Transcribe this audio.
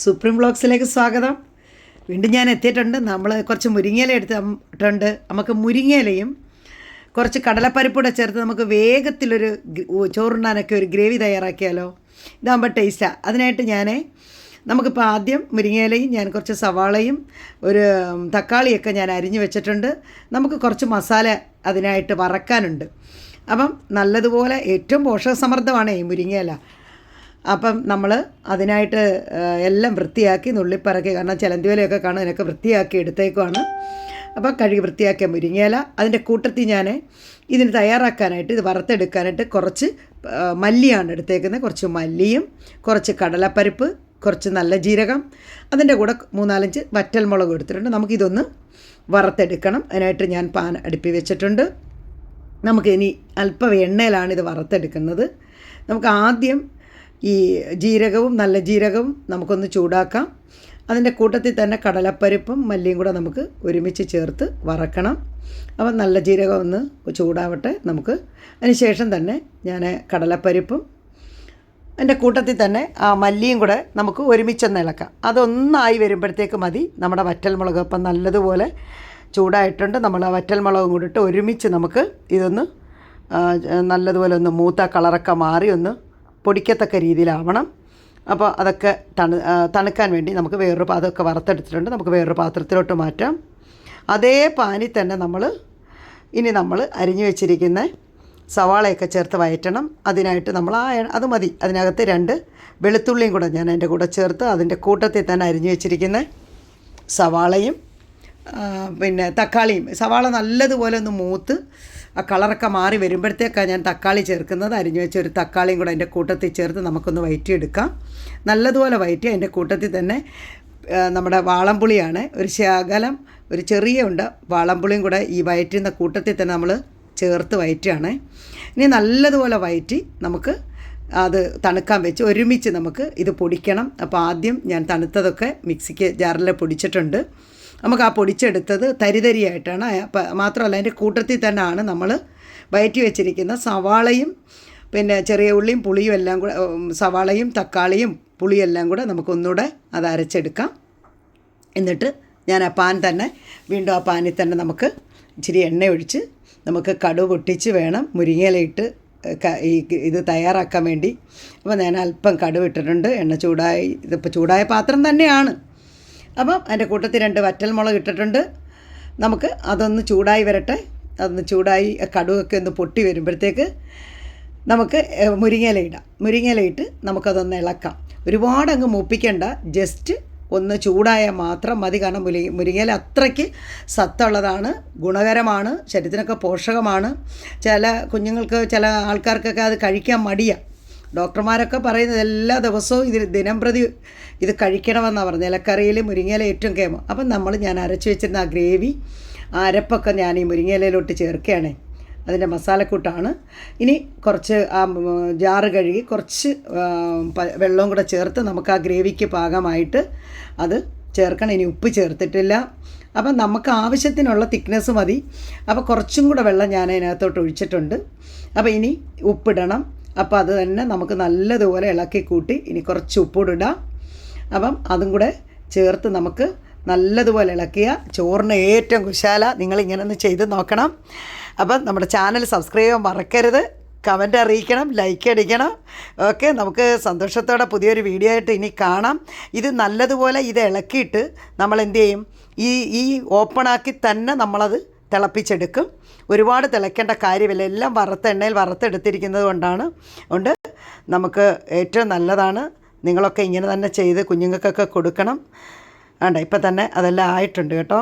Supreme വ്ളോഗ്സിലേക്ക് സ്വാഗതം. വീണ്ടും ഞാൻ എത്തിയിട്ടുണ്ട്. നമ്മൾ കുറച്ച് മുരിങ്ങയില എടുത്തിട്ടുണ്ട് നമുക്ക് മുരിങ്ങയിലയും കുറച്ച് കടലപ്പരിപ്പൂടെ ചേർത്ത് നമുക്ക് വേഗത്തിലൊരു ചോറുണ്ടാനൊക്കെ ഒരു ഗ്രേവി തയ്യാറാക്കിയാലോ. ഇതാകുമ്പോൾ ടേസ്റ്റാണ് അതിനായിട്ട് ഞാൻ നമുക്കിപ്പോൾ ആദ്യം മുരിങ്ങയിലയും ഞാൻ കുറച്ച് സവാളയും ഒരു തക്കാളിയൊക്കെ ഞാൻ അരിഞ്ഞു വെച്ചിട്ടുണ്ട്. നമുക്ക് കുറച്ച് മസാല അതിനായിട്ട് വറക്കാനുണ്ട്. അപ്പം നല്ലതുപോലെ ഏറ്റവും പോഷകസമൃദ്ധമാണ് ഈ മുരിങ്ങയില. അപ്പം നമ്മൾ അതിനായിട്ട് എല്ലാം വൃത്തിയാക്കി നുള്ളിപ്പറക്കി കാരണം ചിലന്തിവലയൊക്കെ കാണും അതിനൊക്കെ വൃത്തിയാക്കി എടുത്തേക്കുവാണ്. അപ്പം കഴുകി വൃത്തിയാക്കിയ മുരിങ്ങയില അതിന്റെ കൂട്ടത്തിൽ ഞാൻ ഇതിന് തയ്യാറാക്കാനായിട്ട് ഇത് വറുത്തെടുക്കാനായിട്ട് കുറച്ച് മല്ലിയാണ് എടുത്തേക്കുന്നത്. കുറച്ച് മല്ലിയും കുറച്ച് കടലപ്പരിപ്പ് കുറച്ച് നല്ല ജീരകം അതിന്റെ കൂടെ മൂന്നാലഞ്ച് വറ്റൽമുളക് എടുത്തിട്ടുണ്ട്. നമുക്കിതൊന്ന് വറുത്തെടുക്കണം. അതിനായിട്ട് ഞാൻ പാൻ അടുപ്പി വെച്ചിട്ടുണ്ട്. നമുക്ക് ഇനി അല്പം എണ്ണയിലാണ് ഇത് വറുത്തെടുക്കുന്നത്. നമുക്ക് ആദ്യം ഈ ജീരകവും നല്ല ജീരകവും നമുക്കൊന്ന് ചൂടാക്കാം. അതിന്റെ കൂട്ടത്തിൽ തന്നെ കടലപ്പരിപ്പും മല്ലിയും കൂടെ നമുക്ക് ഒരുമിച്ച് ചേർത്ത് വറക്കണം. അപ്പം നല്ല ജീരകം ഒന്ന് ചൂടാവട്ടെ നമുക്ക്. അതിനുശേഷം തന്നെ ഞാൻ കടലപ്പരിപ്പും അതിന്റെ കൂട്ടത്തിൽ തന്നെ ആ മല്ലിയും കൂടെ നമുക്ക് ഒരുമിച്ചൊന്ന് ഇളക്കാം. അതൊന്നായി വരുമ്പോഴത്തേക്ക് മതി. നമ്മുടെ വറ്റൽ മുളക് അപ്പം നല്ലതുപോലെ ചൂടായിട്ടുണ്ട്. നമ്മൾ ആ വറ്റൽ മുളകും കൂടിയിട്ട് ഒരുമിച്ച് നമുക്ക് ഇതൊന്ന് നല്ലതുപോലെ ഒന്ന് മൂത്ത കളറൊക്കെ മാറി ഒന്ന് പൊടിക്കത്തക്ക രീതിയിലാവണം. അപ്പോൾ അതൊക്കെ തണു തണുക്കാൻ വേണ്ടി നമുക്ക് വേറൊരു അതൊക്കെ വറുത്തെടുത്തിട്ടുണ്ട്. നമുക്ക് വേറൊരു പാത്രത്തിലോട്ട് മാറ്റാം. അതേ പാനി തന്നെ നമ്മൾ ഇനി നമ്മൾ അരിഞ്ഞു വെച്ചിരിക്കുന്ന സവാളയൊക്കെ ചേർത്ത് വയറ്റണം. അതിനായിട്ട് നമ്മൾ ആ അത് മതി. അതിനകത്ത് രണ്ട് വെളുത്തുള്ളിയും കൂടെ ഞാൻ അതിന്റെ കൂടെ ചേർത്ത് അതിന്റെ കൂട്ടത്തിൽ തന്നെ അരിഞ്ഞു വെച്ചിരിക്കുന്ന സവാളയും പിന്നെ തക്കാളിയും. സവാള നല്ലതുപോലെ ഒന്ന് മൂത്ത് ആ കളറൊക്കെ മാറി വരുമ്പോഴത്തേക്കാണ് ഞാൻ തക്കാളി ചേർക്കുന്നത്. അരിഞ്ഞു വെച്ച ഒരു തക്കാളിയും കൂടെ അതിന്റെ കൂട്ടത്തിൽ ചേർത്ത് നമുക്കൊന്ന് വയറ്റിയെടുക്കാം. നല്ലതുപോലെ വയറ്റി അതിന്റെ കൂട്ടത്തിൽ തന്നെ നമ്മുടെ വാളംപുളിയാണ്. ഒരു ശകലം ഒരു ചെറിയ ഉണ്ട് വാളംപുളിയും കൂടെ ഈ വയറ്റുന്ന കൂട്ടത്തിൽ തന്നെ നമ്മൾ ചേർത്ത് വയറ്റുകയാണ്. ഇനി നല്ലതുപോലെ വയറ്റി നമുക്ക് അത് തണുക്കാൻ വെച്ച് ഒരുമിച്ച് നമുക്ക് ഇത് പൊടിക്കണം. അപ്പോൾ ആദ്യം ഞാൻ തണുത്തതൊക്കെ മിക്സിക്ക് ജാറിൽ പൊടിച്ചിട്ടുണ്ട്. നമുക്ക് ആ പൊടിച്ചെടുത്തത് തരിതരിയായിട്ടാണ്. മാത്രമല്ല അതിന്റെ കൂട്ടത്തിൽ തന്നെയാണ് നമ്മൾ വയറ്റി വെച്ചിരിക്കുന്ന സവാളയും പിന്നെ ചെറിയ ഉള്ളിയും പുളിയും എല്ലാം കൂടെ സവാളയും തക്കാളിയും പുളിയും എല്ലാം കൂടെ നമുക്കൊന്നുകൂടെ അത് അരച്ചെടുക്കാം. എന്നിട്ട് ഞാൻ ആ പാൻ തന്നെ വീണ്ടും ആ പാനിൽ തന്നെ നമുക്ക് ഇച്ചിരി എണ്ണ ഒഴിച്ച് നമുക്ക് കടു പൊട്ടിച്ച് വേണം മുരിങ്ങയിലയിട്ട് ഈ ഇത് തയ്യാറാക്കാൻ വേണ്ടി. അപ്പോൾ ഞാൻ അല്പം കടുവിട്ടിട്ടുണ്ട്. എണ്ണ ചൂടായി ഇതിപ്പോൾ ചൂടായ പാത്രം തന്നെയാണ്. അപ്പം അതിന്റെ കൂട്ടത്തിൽ രണ്ട് വറ്റൽമുളക് ഇട്ടിട്ടുണ്ട്. നമുക്ക് അതൊന്ന് ചൂടായി വരട്ടെ. അതൊന്ന് ചൂടായി കടുകൊക്കെ ഒന്ന് പൊട്ടി വരുമ്പോഴത്തേക്ക് നമുക്ക് മുരിങ്ങയില ഇടാം. മുരിങ്ങയില ഇട്ട് നമുക്കതൊന്ന് ഇളക്കാം. ഒരുപാട് അങ്ങ് മൂപ്പിക്കേണ്ട. ജസ്റ്റ് ഒന്ന് ചൂടായാൽ മാത്രം മതി. കാരണം മുരി മുരിങ്ങയില അത്രയ്ക്ക് സത്തുള്ളതാണ് ഗുണകരമാണ് ശരീരത്തിനൊക്കെ പോഷകമാണ്. ചില കുഞ്ഞുങ്ങൾക്ക് ചില ആൾക്കാർക്കൊക്കെ അത് കഴിക്കാൻ മടിയാണ് ഡോക്ടർമാരൊക്കെ പറയുന്നത് എല്ലാ ദിവസവും ഇതിൽ ദിനം പ്രതി ഇത് കഴിക്കണമെന്നാണ് പറഞ്ഞത്. ഇലക്കറിയിൽ മുരിങ്ങയില ഏറ്റവും കേമോ. അപ്പം നമ്മൾ ഞാൻ അരച്ചു വെച്ചിരുന്ന ആ ഗ്രേവി ആ അരപ്പൊക്കെ ഞാൻ ഈ മുരിങ്ങയിലയിലോട്ട് ചേർക്കുകയാണ്. അതിന്റെ മസാലക്കൂട്ടാണ്. ഇനി കുറച്ച് ആ ജാറ് കഴുകി കുറച്ച് വെള്ളവും കൂടെ ചേർത്ത് നമുക്ക് ആ ഗ്രേവിക്ക് പാകമായിട്ട് അത് ചേർക്കണം. ഇനി ഉപ്പ് ചേർത്തിട്ടില്ല. അപ്പം നമുക്ക് ആവശ്യത്തിനുള്ള തിക്നെസ് മതി. അപ്പോൾ കുറച്ചും കൂടെ വെള്ളം ഞാൻ അതിനകത്തോട്ട് ഒഴിച്ചിട്ടുണ്ട്. അപ്പോൾ ഇനി ഉപ്പിടണം. അപ്പോൾ അത് തന്നെ നമുക്ക് നല്ലതുപോലെ ഇളക്കി കൂട്ടി ഇനി കുറച്ച് ഉപ്പൂടെ ഇടാം അപ്പം അതും കൂടെ ചേർത്ത് നമുക്ക് നല്ലതുപോലെ ഇളക്കിയ ചോറിന് ഏറ്റവും കുശാല നിങ്ങളിങ്ങനെ ഒന്ന് ചെയ്ത് നോക്കണം. അപ്പം നമ്മുടെ ചാനൽ സബ്സ്ക്രൈബ് ചെയ്യാൻ മറക്കരുത്. കമന്റ് അറിയിക്കണം ലൈക്ക് അടിക്കണം. ഓക്കെ നമുക്ക് സന്തോഷത്തോടെ പുതിയൊരു വീഡിയോ ആയിട്ട് ഇനി കാണാം. ഇത് നല്ലതുപോലെ ഇത് ഇളക്കിയിട്ട് നമ്മൾ എന്ത് ചെയ്യും? ഈ ഈ ഓപ്പണാക്കി തന്നെ നമ്മളത് തിളപ്പിച്ചെടുക്കും. ഒരുപാട് തിളയ്ക്കേണ്ട കാര്യമില്ല. എല്ലാം വറുത്ത എണ്ണയിൽ വറുത്തെടുത്തിരിക്കുന്നത് കൊണ്ടാണ്. കൊണ്ട് നമുക്ക് ഏറ്റവും നല്ലതാണ് നിങ്ങളൊക്കെ ഇങ്ങനെ തന്നെ ചെയ്ത് കുഞ്ഞുങ്ങൾക്കൊക്കെ കൊടുക്കണം. വേണ്ട ഇപ്പം തന്നെ അതെല്ലാം ആയിട്ടുണ്ട് കേട്ടോ.